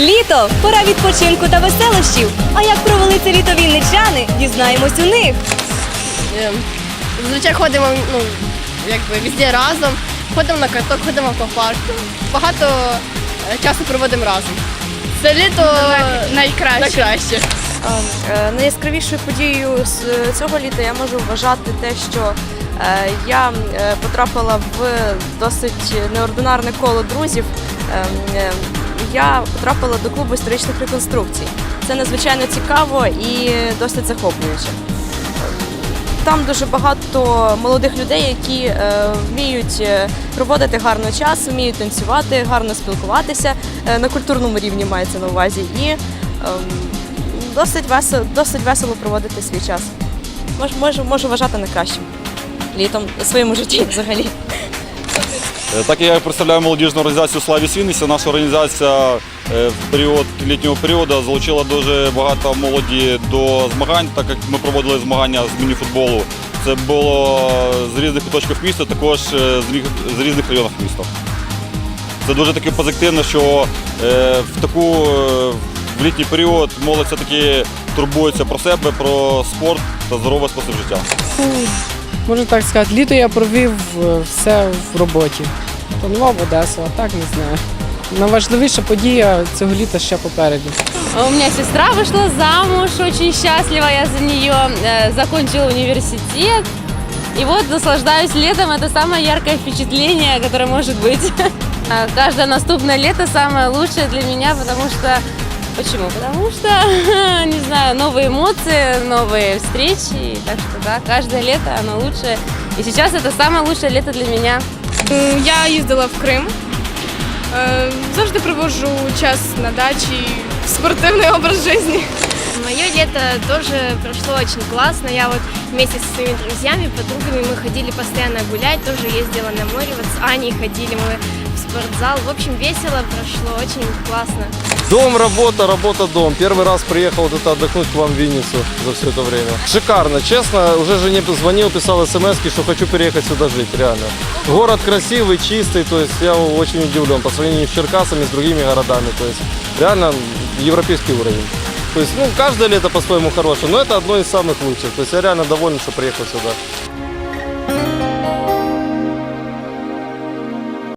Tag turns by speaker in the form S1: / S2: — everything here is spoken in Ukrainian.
S1: Літо пора відпочинку та веселощів. А як провели це літо вінничани, дізнаємось у них.
S2: Ем, Зазвичай ходимо ну, якби везде разом, ходимо на каток, ходимо в аквапарк. Багато е, часу проводимо разом. Це літо найкраще. найкраще.
S3: Е, Найяскравішою подією з цього літа я можу вважати те, що е, я е, потрапила в досить неординарне коло друзів. Е, Я потрапила до клубу історичних реконструкцій. Це надзвичайно цікаво і досить захоплююче. Там дуже багато молодих людей, які е, вміють е, проводити гарно час, вміють танцювати, гарно спілкуватися е, на культурному рівні мається на увазі. І ем, досить весело, досить весело проводити свій час. Мож, можу, можу вважати найкращим літом у своєму житті взагалі.
S4: Е, Так я представляю молодіжну організацію Славі Свінниця, наша організація е, в період літнього періоду залучила дуже багато молоді до змагань, так як ми проводили змагання з мініфутболу. Це було з різних куточків міста, також е, з різних районів міста. Це дуже таки позитивно, що е, в таку е, в літній період молодь все-таки турбується про себе, про спорт та здоровий спосіб життя.
S5: Можна так сказати, літо я провів е, все в роботі. Планував Одесу, а так не знаю. Найважливіша подія цього літа ще попереду.
S6: У меня сестра вышла замуж, очень счастлива я за нее, э, закончила университет. И вот наслаждаюсь летом, это самое яркое впечатление, которое может быть. А Каждое наступное лето самое лучшее для меня, потому что... Почему? Потому что, не знаю, новые эмоции, новые встречи. Так что да, каждое лето оно лучшее. И сейчас это самое лучшее лето для меня.
S7: Я їздила в Крим. Е, Завжди проводжу час на дачі, спортивний образ життя.
S8: Мое лето тоже прошло очень классно. Я вот вместе со своими друзьями, подругами мы ходили постоянно гулять, тоже ездила на море. Вот с Аней ходили мы спортзал. В общем, весело прошло, очень классно.
S9: Дом, работа, работа, дом. Первый раз приехал вот это отдохнуть к вам в Винницу за все это время. Шикарно, честно. Уже жене звонил, писал смс что хочу переехать сюда жить, реально. Город красивый, чистый, то есть я очень удивлен по сравнению с Черкасами, с другими городами. То есть реально европейский уровень. То есть, ну, каждое лето по-своему хорошее, но это одно из самых лучших. То есть я реально доволен, что приехал сюда.